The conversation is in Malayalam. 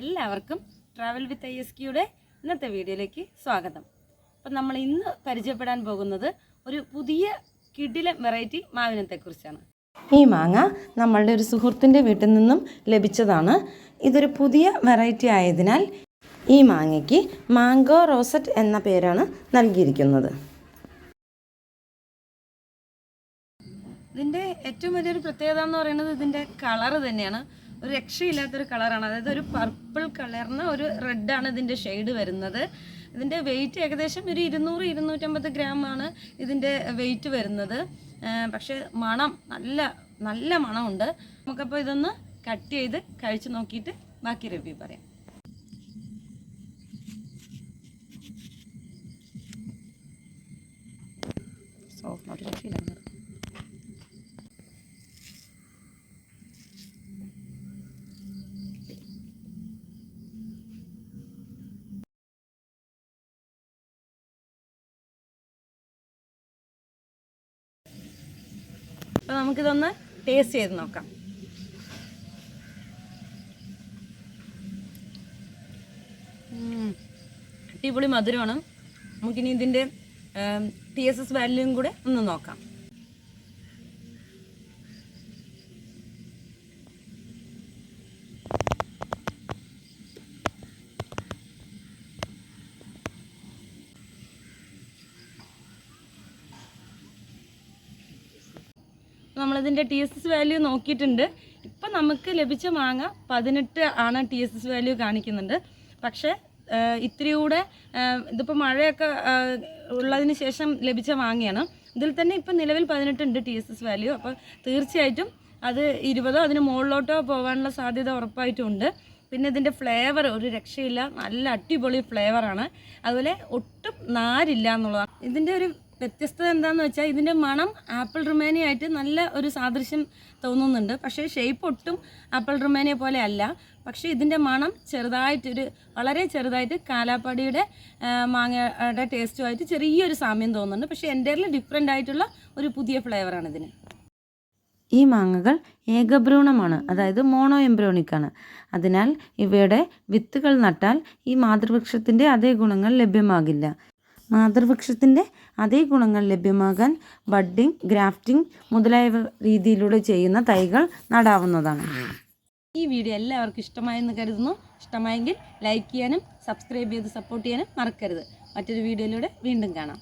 എല്ലാവർക്കും ട്രാവൽ വിത്ത് ഐ എസ് ക്യൂടെ ഇന്നത്തെ വീഡിയോയിലേക്ക് സ്വാഗതം. അപ്പം നമ്മൾ ഇന്ന് പരിചയപ്പെടാൻ പോകുന്നത് ഒരു പുതിയ കിഡിലെ വെറൈറ്റി മാവിനത്തെക്കുറിച്ചാണ്. ഈ മാങ്ങ നമ്മളുടെ ഒരു സുഹൃത്തിന്റെ വീട്ടിൽ നിന്നും ലഭിച്ചതാണ്. ഇതൊരു പുതിയ വെറൈറ്റി ആയതിനാൽ ഈ മാങ്ങയ്ക്ക് മാംഗോ റോസറ്റ് എന്ന പേരാണ് നൽകിയിരിക്കുന്നത്. ഇതിന്റെ ഏറ്റവും വലിയൊരു പ്രത്യേകത എന്ന് പറയുന്നത് ഇതിന്റെ കളറ് തന്നെയാണ്. ഒരു രക്ഷയില്ലാത്തൊരു കളറാണ്. അതായത് ഒരു പർപ്പിൾ കളറിന് ഒരു റെഡാണ് ഇതിന്റെ ഷെയ്ഡ് വരുന്നത്. ഇതിന്റെ വെയിറ്റ് ഏകദേശം ഒരു ഇരുന്നൂറ് ഇരുന്നൂറ്റമ്പത് ഗ്രാം ആണ് ഇതിന്റെ വെയിറ്റ് വരുന്നത്. പക്ഷേ മണം നല്ല നല്ല മണമുണ്ട്. നമുക്കപ്പോൾ ഇതൊന്ന് കട്ട് ചെയ്ത് കഴിച്ചു നോക്കിയിട്ട് ബാക്കി റിവ്യൂ പറയാം. സോ നല്ല രക്ഷയില്ല. അപ്പോൾ നമുക്കിതൊന്ന് ടേസ്റ്റ് ചെയ്ത് നോക്കാം. അടിപൊളി മധുരമാണ്. നമുക്കിനി ഇതിന്റെ ടി എസ് എസ് വാല്യൂയും കൂടെ ഒന്ന് നോക്കാം. നമ്മളിതിന്റെ ടി എസ് എസ് വാല്യൂ നോക്കിയിട്ടുണ്ട്. ഇപ്പം നമുക്ക് ലഭിച്ച മാങ്ങ പതിനെട്ട് ആണ് ടി എസ് എസ് വാല്യൂ കാണിക്കുന്നുണ്ട്. പക്ഷേ ഇത്തിരി കൂടെ ഇതിപ്പോൾ മഴയൊക്കെ ഉള്ളതിന് ശേഷം ലഭിച്ച മാങ്ങയാണ്. ഇതിൽ തന്നെ ഇപ്പം നിലവിൽ പതിനെട്ടുണ്ട് ടി എസ് എസ് വാല്യൂ അപ്പോൾ തീർച്ചയായിട്ടും അത് ഇരുപതോ അതിന് മുകളിലോട്ടോ പോകാനുള്ള സാധ്യത ഉറപ്പായിട്ടുമുണ്ട് പിന്നെ ഇതിന്റെ ഫ്ലേവർ ഒരു രക്ഷയില്ല. നല്ല അടിപൊളി ഫ്ലേവറാണ് അതുപോലെ ഒട്ടും നാരില്ല എന്നുള്ളതാണ്. ഇതിന്റെ ഒരു വ്യത്യസ്തത എന്താണെന്ന് വെച്ചാൽ ഇതിന്റെ മണം ആപ്പിൾ റുമേനിയ ആയിട്ട് നല്ല ഒരു സാദൃശ്യം തോന്നുന്നുണ്ട്. പക്ഷേ ഷേപ്പ് ഒട്ടും ആപ്പിൾ റുമേനിയ പോലെ അല്ല. പക്ഷേ ഇതിന്റെ മണം ചെറുതായിട്ടൊരു വളരെ ചെറുതായിട്ട് കാലാപ്പാടിയുടെ മാങ്ങയുടെ ടേസ്റ്റുമായിട്ട് ചെറിയൊരു സാമ്യം തോന്നുന്നുണ്ട്. പക്ഷേ എന്റെ ഡിഫറെന്റ് ആയിട്ടുള്ള ഒരു പുതിയ ഫ്ലേവറാണ് ഇതിന്. ഈ മാങ്ങകൾ ഏകഭ്രൂണമാണ് അതായത് മോണോ എംബ്രോണിക്കാണ് അതിനാൽ ഇവയുടെ വിത്തുകൾ നട്ടാൽ ഈ മാതൃവൃക്ഷത്തിന്റെ അതേ ഗുണങ്ങൾ ലഭ്യമാകില്ല. മാതൃവൃക്ഷത്തിന്റെ അതേ ഗുണങ്ങൾ ലഭ്യമാകാൻ ബഡ്ഡിംഗ് ഗ്രാഫ്റ്റിംഗ് മുതലായ രീതിയിലൂടെ ചെയ്യുന്ന തൈകൾ നടാവുന്നതാണ്. ഈ വീഡിയോ എല്ലാവർക്കും ഇഷ്ടമായെന്ന് കരുതുന്നു. ഇഷ്ടമായെങ്കിൽ ലൈക്ക് ചെയ്യാനും സബ്സ്ക്രൈബ് ചെയ്ത് സപ്പോർട്ട് ചെയ്യാനും മറക്കരുത്. മറ്റൊരു വീഡിയോയിലൂടെ വീണ്ടും കാണാം.